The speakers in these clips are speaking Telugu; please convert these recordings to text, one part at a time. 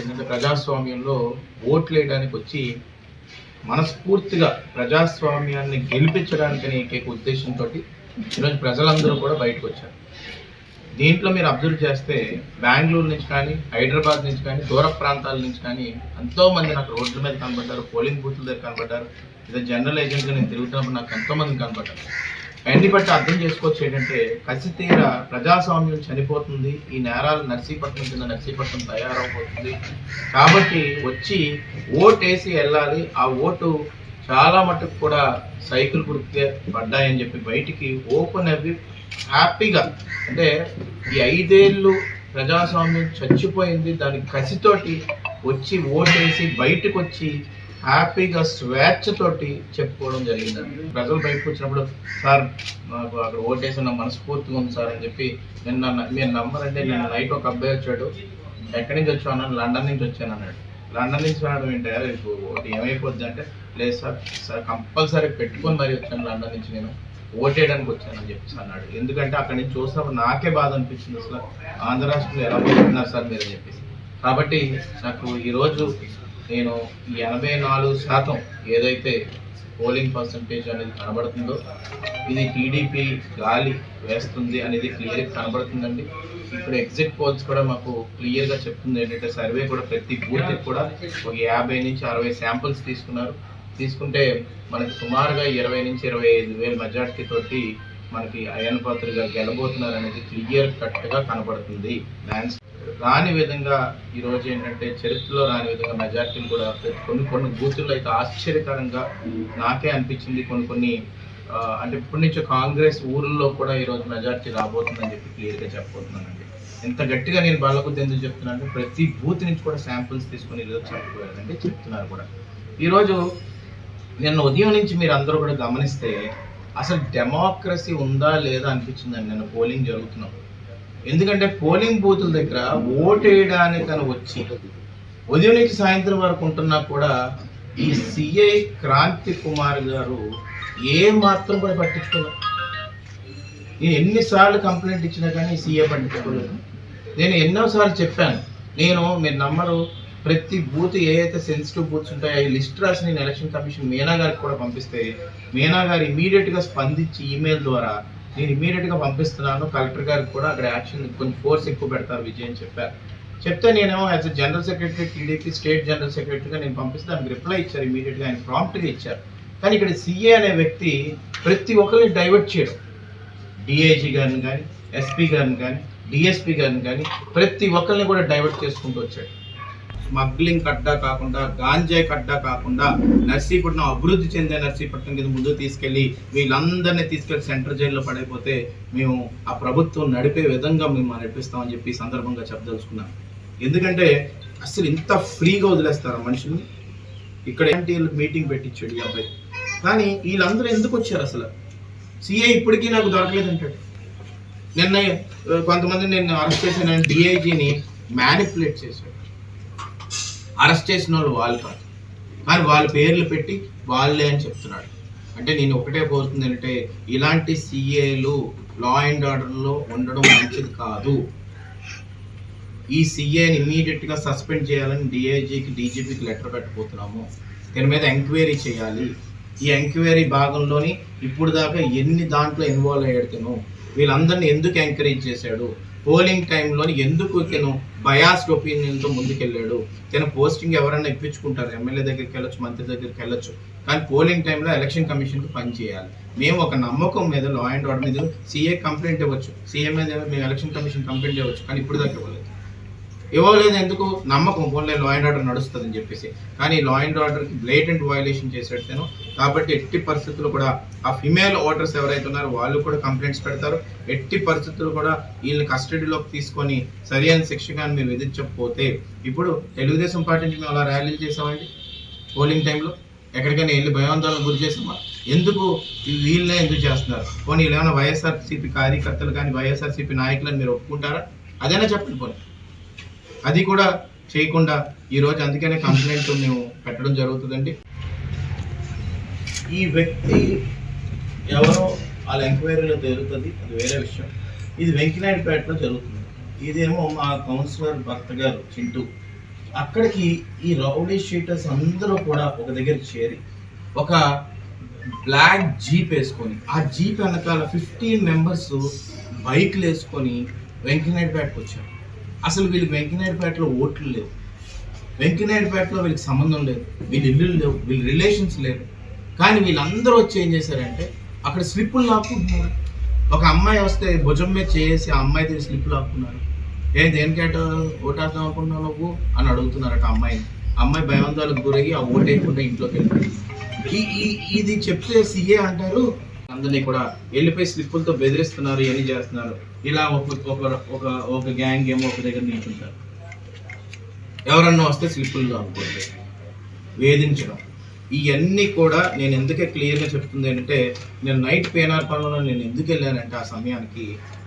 ఎందుకంటే ప్రజాస్వామ్యంలో ఓట్లు వేయడానికి వచ్చి మనస్ఫూర్తిగా ప్రజాస్వామ్యాన్ని గెలిపించడానికి ఏకైక ఉద్దేశంతో ఈరోజు ప్రజలందరూ కూడా బయటకు వచ్చారు. దీంట్లో మీరు అబ్జర్వ్ చేస్తే బెంగళూరు నుంచి కానీ హైదరాబాద్ నుంచి కానీ దూర ప్రాంతాల నుంచి కానీ ఎంతోమంది నాకు రోడ్ల మీద కనబడ్డారు పోలింగ్ బూత్ల దగ్గర కనబడ్డారు. లేదా జనరల్ ఏజెంట్గా నేను తిరుగుతున్నప్పుడు నాకు ఎంతో మంది కనబడ్డారు. అన్ని బట్టి అర్థం చేసుకోవచ్చు ఏంటంటే కసి తీర ప్రజాస్వామ్యం చనిపోతుంది ఈ నేరాలు నర్సీపట్నం కింద నర్సీపట్నం తయారవబోతుంది. కాబట్టి వచ్చి ఓటు వేసి వెళ్ళాలి. ఆ ఓటు చాలా మటుకు కూడా సైకిల్ గుర్తే పడ్డాయని చెప్పి బయటికి ఓపెన్ అవి హ్యాపీగా అంటే ఈ ఐదేళ్ళు ప్రజాస్వామ్యం చచ్చిపోయింది. దాని కసితోటి వచ్చి ఓటేసి బయటకు వచ్చి హ్యాపీగా స్వేచ్ఛతోటి చెప్పుకోవడం జరిగిందండి. ప్రజలు బయటకు వచ్చినప్పుడు సార్ నాకు అక్కడ ఓటేసిన మనస్ఫూర్తిగా ఉంది సార్ అని చెప్పి నిన్న మీరు నమ్మరంటే నేను నైట్ ఒక అబ్బాయి వచ్చాడు. ఎక్కడి నుంచి వచ్చావు అన్నాడు? లండన్ నుంచి వచ్చాను అన్నాడు. లండన్ నుంచి రావడం ఏంటి? అరే ఇప్పుడు ఒకటి ఏమైపోద్ది అంటే లేదు సార్ సార్ కంపల్సరీ పెట్టుకొని మరీ వచ్చాను లండన్ నుంచి నేను. ఓటేయడానికి వచ్చానని చెప్పేసి అన్నాడు. ఎందుకంటే అక్కడి నుంచి చూసినప్పుడు నాకే బాధ అనిపించింది. అసలు ఆంధ్ర రాష్ట్రంలో ఎలా పోతున్నారు సార్ మీరు చెప్పేసి. కాబట్టి నాకు ఈరోజు నేను ఎనభై నాలుగు శాతం ఏదైతే పోలింగ్ పర్సంటేజ్ అనేది కనబడుతుందో ఇది టీడీపీ గాలి వేస్తుంది అనేది క్లియర్గా కనబడుతుందండి. ఇప్పుడు ఎగ్జిట్ పోల్స్ కూడా మాకు క్లియర్గా చెప్తుంది ఏంటంటే సర్వే కూడా ప్రతి బూత్కి కూడా ఒక యాభై నుంచి అరవై శాంపుల్స్ తీసుకున్నారు. తీసుకుంటే మనకి సుమారుగా ఇరవై నుంచి ఇరవై ఐదు వేల మెజార్టీ తోటి మనకి అయాన్ పాత్రగా గెలబోతున్నారు అనేది క్లియర్ కట్గా కనబడుతుంది. ల్యాండ్స్ రాని విధంగా ఈరోజు ఏంటంటే చరిత్రలో రాని విధంగా మెజార్టీని కూడా కొన్ని కొన్ని బూతుల్లో అయితే ఆశ్చర్యకరంగా నాకే అనిపించింది. కొన్ని కొన్ని అంటే ఇప్పటి నుంచో కాంగ్రెస్ ఊర్లో కూడా ఈ రోజు మెజార్టీ రాబోతుందని చెప్పి క్లియర్గా చెప్పబోతున్నానండి. ఎంత గట్టిగా నేను బాలకొద్ది ఎందుకు చెప్తున్నాను అంటే ప్రతి బూత్ నుంచి కూడా శాంపుల్స్ తీసుకొని ఈరోజు చెప్పబోయారండి చెప్తున్నారు కూడా. ఈరోజు నిన్న ఉదయం నుంచి మీరు అందరూ కూడా గమనిస్తే అసలు డెమోక్రసీ ఉందా లేదా అనిపించిందండి నేను పోలింగ్ జరుగుతున్నప్పుడు. ఎందుకంటే పోలింగ్ బూతుల దగ్గర ఓటేయడానికని వచ్చి ఉదయం నుంచి సాయంత్రం వరకు ఉంటున్నా కూడా ఈ సిఐ క్రాంతి కుమార్ గారు ఏ మాత్రం కూడా పట్టించుకోలేదు. నేను ఎన్నిసార్లు కంప్లైంట్ ఇచ్చినా కానీ సీఏ పట్టించుకోలేదు. నేను ఎన్నోసార్లు చెప్పాను నేను మీరు నమ్మరు ప్రతి బూత్ ఏ అయితే సెన్సిటివ్ బూత్స్ ఉంటాయో ఈ లిస్ట్ రాసి నేను ఎలక్షన్ కమిషన్ మీనా గారికి కూడా పంపిస్తే మీనా గారు ఇమీడియట్గా స్పందించి ఈమెయిల్ ద్వారా నేను ఇమీడియట్గా పంపిస్తున్నాను కలెక్టర్ గారికి కూడా అక్కడ యాక్షన్ కొంచెం ఫోర్స్ ఎక్కువ పెడతారు విజయ్ అని చెప్పారు. చెప్తే నేనేమో as a general secretary TDP state general సెక్రటరీగా నేను పంపిస్తే దానికి రిప్లై ఇచ్చారు ఇమీడియట్గా ఆయన ప్రాంప్ట్గా ఇచ్చారు. కానీ ఇక్కడ సీఏ అనే వ్యక్తి ప్రతి ఒక్కరిని డైవర్ట్ చేయడం. డిఐజీ గారిని కానీ ఎస్పీ గారిని కానీ డిఎస్పీ గారిని కానీ ప్రతి ఒక్కరిని కూడా డైవర్ట్ చేసుకుంటూ వచ్చాడు. స్మగ్లింగ్ కడ్డా కాకుండా గాంజాయి కట్ట కాకుండా నర్సీపట్నం అభివృద్ధి చెందే నర్సీపట్నం కింద ముందు తీసుకెళ్ళి వీళ్ళందరినీ తీసుకెళ్ళి సెంట్రల్ జైల్లో పడైపోతే మేము ఆ ప్రభుత్వం నడిపే విధంగా మేము నడిపిస్తామని చెప్పి సందర్భంగా చెప్పదలుచుకున్నాం ఎందుకంటే అసలు ఇంత ఫ్రీగా వదిలేస్తారా మనుషుల్ని. ఇక్కడ ఏంటి మీటింగ్ పెట్టించాడు ఈ అబ్బాయి. కానీ వీళ్ళందరూ ఎందుకు వచ్చారు అసలు? సిఐ ఇప్పటికీ నాకు దొరకలేదు అంటాడు నిన్న కొంతమంది నేను అరెస్ట్ చేసిన డిఐజీని మ్యానిపులేట్ చేశాడు. అరెస్ట్ చేసిన వాళ్ళు వాళ్ళు కాదు. కానీ వాళ్ళ పేర్లు పెట్టి వాళ్ళే అని చెప్తున్నాడు. అంటే నేను ఒకటే కోరుతుంది అంటే ఇలాంటి సిఏలు లా అండ్ ఆర్డర్లో ఉండడం మంచిది కాదు. ఈ సిఏని ఇమీడియట్గా సస్పెండ్ చేయాలని డిఐజీకి డీజీపీకి లెటర్ పెట్టబోతున్నాము. దీని మీద ఎంక్వైరీ చేయాలి. ఈ ఎంక్వైరీ భాగంలోని ఇప్పుడు దాకా ఎన్ని దాంట్లో ఇన్వాల్వ్ అయ్యాడు వీళ్ళందరినీ ఎందుకు ఎంకరేజ్ చేశాడు? పోలింగ్ టైంలోని ఎందుకు ఇతను బయాస్డ్ ఒపీనియన్తో ముందుకెళ్ళాడు? తన పోస్టింగ్ ఎవరైనా ఇప్పించుకుంటారు? ఎమ్మెల్యే దగ్గరికి వెళ్ళొచ్చు మంత్రి దగ్గరికి వెళ్ళొచ్చు. కానీ పోలింగ్ టైంలో ఎలక్షన్ కమిషన్కి పని చేయాలి. మేము ఒక నమ్మకం మీద లా అండ్ ఆర్డర్ మీద సీఏ కంప్లైంట్ ఇవ్వచ్చు. సీఏ మీద మేము ఎలక్షన్ కమిషన్ కంప్లైంట్ ఇవ్వచ్చు. కానీ ఇప్పుడు దాకా ఇవ్వలేదు. ఇవ్వలేదు ఎందుకు? నమ్మకం. పోన్లే లా అండ్ ఆర్డర్ నడుస్తుందని చెప్పేసి. కానీ లా అండ్ ఆర్డర్కి బ్లేటెంట్ వయలేషన్ చేసేట్టాను కాబట్టి ఎట్టి పరిస్థితులు కూడా ఆ ఫిమేల్ ఓటర్స్ ఎవరైతే ఉన్నారో వాళ్ళు కూడా కంప్లైంట్స్ పెడతారు. ఎట్టి పరిస్థితులు కూడా వీళ్ళని కస్టడీలోకి తీసుకొని సరి అయిన మీరు విధించకపోతే ఇప్పుడు తెలుగుదేశం పార్టీ నుంచి మేము అలా ర్యాలీలు చేసామండి పోలింగ్ టైంలో ఎక్కడికైనా వెళ్ళి భయాందోళన గురి చేసామా ఎందుకు వీళ్ళనే ఎందుకు చేస్తున్నారు? పోనీ వీళ్ళు ఏమైనా వైఎస్ఆర్సీపీ కార్యకర్తలు కానీ వైఎస్ఆర్సీపీ నాయకులను మీరు ఒప్పుకుంటారా? అదైనా చెప్పండి పోనీ. అది కూడా చేయకుండా ఈరోజు అందుకనే కంప్లైంట్ మేము పెట్టడం జరుగుతుందండి. ఈ వ్యక్తి ఎవరో వాళ్ళ ఎంక్వైరీలో జరుగుతుంది అది వేరే విషయం. ఇది వెంకినాయుడుపేటలో జరుగుతుంది. ఇదేమో మా కౌన్సిలర్ భర్త గారు చింటూ. అక్కడికి ఈ రౌడీ షీటర్స్ అందరూ కూడా ఒక దగ్గర చేరి ఒక బ్లాక్ జీప్ వేసుకొని ఆ జీప్ వెనకాల ఫిఫ్టీన్ మెంబర్స్ బైక్లు వేసుకొని వెంకనాయుడుపేటకు వచ్చారు. అసలు వీళ్ళు వెంకనాయుడుపేటలో ఓట్లు లేవు. వెంకనాయుడుపేటలో వీళ్ళకి సంబంధం లేదు. వీళ్ళ ఇల్లు లేవు వీళ్ళ రిలేషన్స్ లేరు కానీ వీళ్ళందరూ వచ్చి ఏం చేశారంటే అక్కడ స్లిప్పులు లాక్కుంటున్నారు. ఒక అమ్మాయి వస్తే భుజం మీద చేసి ఆ అమ్మాయి దగ్గర స్లిప్ లాక్కున్నారు. ఏ దేనికేట ఓటేద్దాం అనుకుంటున్నావు నువ్వు అని అడుగుతున్నారట అమ్మాయిని అమ్మాయి. భయవంతాలకు గురయ్యి ఆ ఓటేయకుండా ఇంట్లోకి వెళ్ళిపోయింది. ఈ- ఇది చెప్తే సీఏ అంటారు అందరినీ కూడా వెళ్ళిపోయి స్లిప్పులతో బెదిరిస్తున్నారు ఇవన్నీ చేస్తున్నారు? ఇలా ఒక ఒక ఒక ఒక గ్యాంగ్ ఏమో ఒక దగ్గర నిల్చుంటారు ఎవరన్నా వస్తే స్లిప్పులు దాక్కోండి వేధించడం. ఇవన్నీ కూడా నేను ఎందుకే క్లియర్గా చెప్తుంది ఏంటంటే నేను నైట్ పేనార్ పనులలో నేను ఎందుకు వెళ్ళానంటే ఆ సమయానికి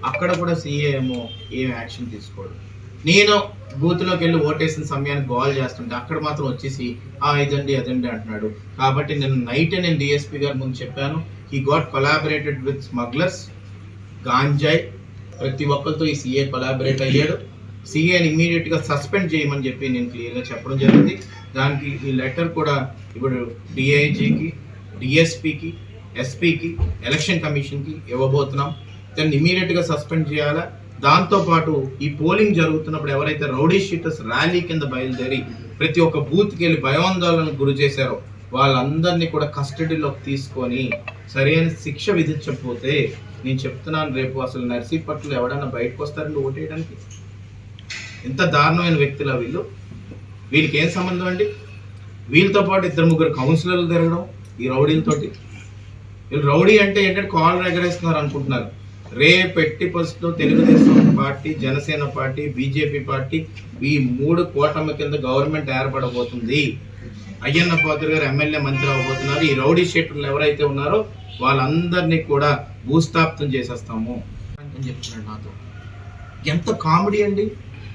అక్కడ కూడా సీఏ ఏమో ఏం యాక్షన్ తీసుకోడు. నేను బూత్లోకి వెళ్ళి ఓటేసిన సమయానికి గోల్ చేస్తుంటే అక్కడ మాత్రం వచ్చేసి ఆ ఇదండి అదండి అంటున్నాడు. కాబట్టి నేను నైటే నేను డిఎస్పీ గారి ముందు చెప్పాను. He got collaborated with smugglers ganja ప్రతి ఒక్కరితో ఈ సీఏ కొలాబరేట్ అయ్యాడు. సీఏని ఇమీడియట్గా సస్పెండ్ చేయమని చెప్పి నేను క్లియర్గా చెప్పడం జరిగింది. దానికి ఈ లెటర్ కూడా ఇప్పుడు డిఐజీకి డిఎస్పికి ఎస్పీకి ఎలక్షన్ కమిషన్కి ఇవ్వబోతున్నాం. దాన్ని ఇమీడియట్గా సస్పెండ్ చేయాలా? దాంతో పాటు ఈ పోలింగ్ జరుగుతున్నప్పుడు ఎవరైతే రౌడీ షీటర్స్ ర్యాలీ కింద బయలుదేరి ప్రతి ఒక్క బూత్కి వెళ్ళి భయాందోళనకు గురి చేశారో వాళ్ళందరినీ కూడా కస్టడీలోకి తీసుకొని సరైన శిక్ష విధించకపోతే నేను చెప్తున్నాను రేపు అసలు నర్సీపట్లు ఎవడన్నా బయటకు వస్తారండి ఓటేయడానికి? ఎంత దారుణమైన వ్యక్తులు వీళ్ళు. వీళ్ళకి ఏం సంబంధం అండి? వీళ్ళతో పాటు ఇద్దరు ముగ్గురు కౌన్సిలర్లు తిరగడం ఈ రౌడీలతోటి. వీళ్ళు రౌడీ అంటే ఏంటంటే కాల్ ఎగరేస్తున్నారు అనుకుంటున్నారు. రేపు ఎట్టి పరిస్థితుల్లో Telugu Desam party Janasena party BJP party ఈ మూడు కూటమి కింద గవర్నమెంట్ ఏర్పడబోతుంది. అయ్యన్న పాత్ర గారు ఎమ్మెల్యే మంత్రి అవ్వబోతున్నారు. ఈ రౌడీ షీటర్లు ఎవరైతే ఉన్నారో వాళ్ళందరినీ కూడా భూస్థాపితం చేసేస్తాము అని చెప్తున్నాడు నాతో. ఎంత కామెడీ అండి.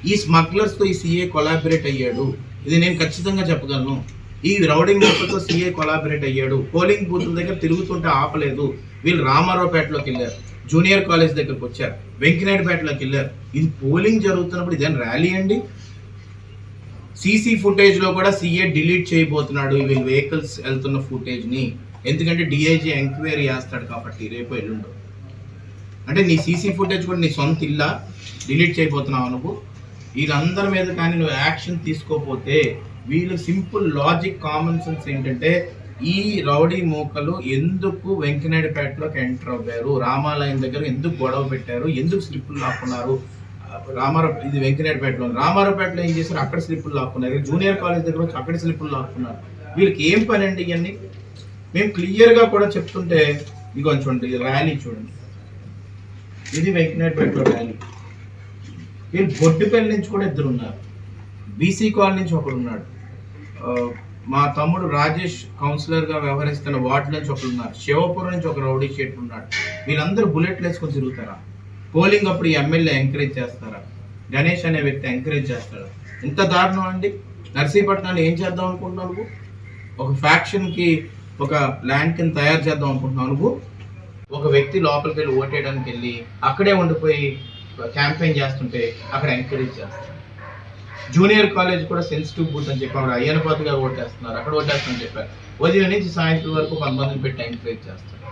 ఈ స్మగ్లర్స్తో ఈ సీఏ కొలాబరేట్ అయ్యాడు. ఇది నేను ఖచ్చితంగా చెప్పగలను. ఈ రౌడింగ్తో సీఏ కొలాబరేట్ అయ్యాడు. పోలింగ్ బూత్ల దగ్గర తిరుగుతుంటే ఆపలేదు. వీళ్ళు రామారావుపేటలోకి వెళ్ళారు. జూనియర్ కాలేజ్ దగ్గరకు వచ్చారు. వెంకినాయుడుపేటలోకి వెళ్ళారు. ఇది పోలింగ్ జరుగుతున్నప్పుడు ఇదేం ర్యాలీ అండి? సీసీ ఫుటేజ్లో కూడా సీఏ డిలీట్ చేయబోతున్నాడు. వీళ్ళ వెహికల్స్ వెళ్తున్న ఫుటేజ్ని. ఎందుకంటే డిఐజీ ఎంక్వైరీ చేస్తాడు కాబట్టి రేపు ఎల్లుండు. అంటే నీ సీసీ ఫుటేజ్ కూడా నీ సొంత ఇల్లా? డిలీట్ చేయబోతున్నావు నువ్వు? వీళ్ళందరి మీద కానీ నువ్వు యాక్షన్ తీసుకోపోతే వీళ్ళు సింపుల్ లాజిక్ కామన్ సెన్స్ ఏంటంటే ఈ రౌడీ మూకలు ఎందుకు వెంకనాయుడుపేటలోకి ఎంటర్ అవ్వారు? రామాలయం దగ్గర ఎందుకు గొడవ పెట్టారు? ఎందుకు స్లిప్పులు లాక్కున్నారు? రామారావు ఇది వెంకనాయుడుపేటలో రామారావుపేటలో ఏం చేశారు? అక్కడ స్లిప్పులు లాక్కున్నారు. జూనియర్ కాలేజ్ దగ్గర వచ్చి అక్కడ స్లిప్పులు లాక్కున్నారు. వీళ్ళకి ఏం పని అండి ఇవన్నీ? మేము క్లియర్గా కూడా చెప్తుంటే ఇది చూడండి ఇది ర్యాలీ చూడండి. ఇది వెంకనాయుడుపేటలో ర్యాలీ. వీళ్ళు బొడ్డుపల్లి నుంచి కూడా ఇద్దరు ఉన్నారు. బీసీ కాలనీ నుంచి ఒకడు ఉన్నాడు. మా తమ్ముడు రాజేష్ కౌన్సిలర్గా వ్యవహరిస్తున్న వార్డు నుంచి ఒకరు ఉన్నారు. శివపురం నుంచి ఒక రౌడీ షేట్ ఉన్నాడు. వీళ్ళందరూ బుల్లెట్లు వేసుకొని తిరుగుతారా? పోలింగ్ అప్పుడు ఎమ్మెల్యే ఎంకరేజ్ చేస్తారా? గణేష్ అనే వ్యక్తి ఎంకరేజ్ చేస్తాడా? ఇంత దారుణం అండి. నర్సీపట్నాన్ని ఏం చేద్దాం అనుకుంటున్నావు నువ్వు? ఒక ఫ్యాక్షన్కి ఒక ల్యాండ్ కింద తయారు చేద్దాం అనుకుంటున్నావు నువ్వు? ఒక వ్యక్తి లోపలికి వెళ్ళి ఓటేయడానికి వెళ్ళి అక్కడే ఉండిపోయి క్యాంపెయిన్ చేస్తుంటే అక్కడ ఎంకరేజ్ చేస్తారు జూనియర్ కాలేజ్ కూడా సెన్సిటివ్ బూత్ అని చెప్పి అక్కడ అయ్యనపాతి గారు ఓటేస్తున్నారు అక్కడ ఓటేస్తామని చెప్పారు. ఉదయం నుంచి సాయంత్రం వరకు కొంతమందిని పెట్టి ఎంకరేజ్ చేస్తారు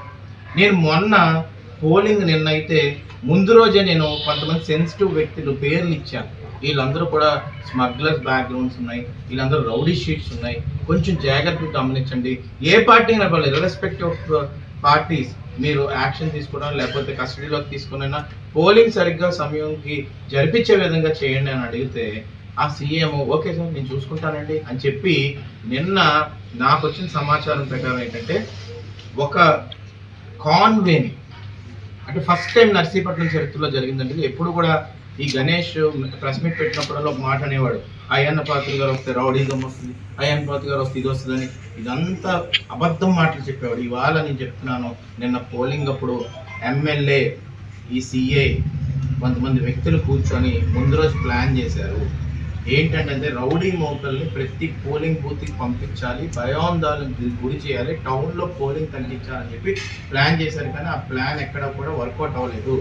నేను మొన్న పోలింగ్ నిన్న అయితే ముందు రోజే నేను కొంతమంది సెన్సిటివ్ వ్యక్తులు పేర్లు ఇచ్చాను. వీళ్ళందరూ కూడా స్మగ్లర్స్ బ్యాక్గ్రౌండ్స్ ఉన్నాయి. వీళ్ళందరూ రౌడీ షీట్స్ ఉన్నాయి. కొంచెం జాగ్రత్తగా గమనించండి. ఏ పార్టీ అయినా పర్లేదు రెస్పెక్ట్ ఆఫ్ పార్టీస్ మీరు యాక్షన్ తీసుకోవడం లేకపోతే కస్టడీలోకి తీసుకునైనా పోలింగ్ సరిగ్గా సమయంకి జరిపించే విధంగా చేయండి అని అడిగితే ఆ సీఎం ఓకే సార్ నేను చూసుకుంటానండి అని చెప్పి నిన్న నాకు వచ్చిన సమాచారం ప్రకారం ఏంటంటే ఒక కాన్వేని అంటే ఫస్ట్ టైం నర్సీపట్నం చరిత్రలో జరిగిందంటే ఎప్పుడు కూడా ఈ గణేష్ ప్రెస్ మీట్ పెట్టినప్పుడల్లా ఒక మాట అనేవాడు. అయ్యన్న పాత్ర గారు వస్తే రౌడీజం వస్తుంది అయ్యన్న పాత్ర గారు వస్తే ఇది వస్తుందని ఇదంతా అబద్ధం మాటలు చెప్పేవాడు. ఇవాళ నేను చెప్తున్నాను నిన్న పోలింగ్ అప్పుడు ఎమ్మెల్యే ఈ సిఐ కొంతమంది వ్యక్తులు కూర్చొని ముందు రోజు ప్లాన్ చేశారు. ఏంటంటే రౌడీ మోకల్ని ప్రతి పోలింగ్ బూత్కి పంపించాలి భయోందాలకు గురి చేయాలి టౌన్లో పోలింగ్ తగ్గించాలని చెప్పి ప్లాన్ చేశారు కానీ ఆ ప్లాన్ ఎక్కడ కూడా వర్కౌట్ అవ్వలేదు.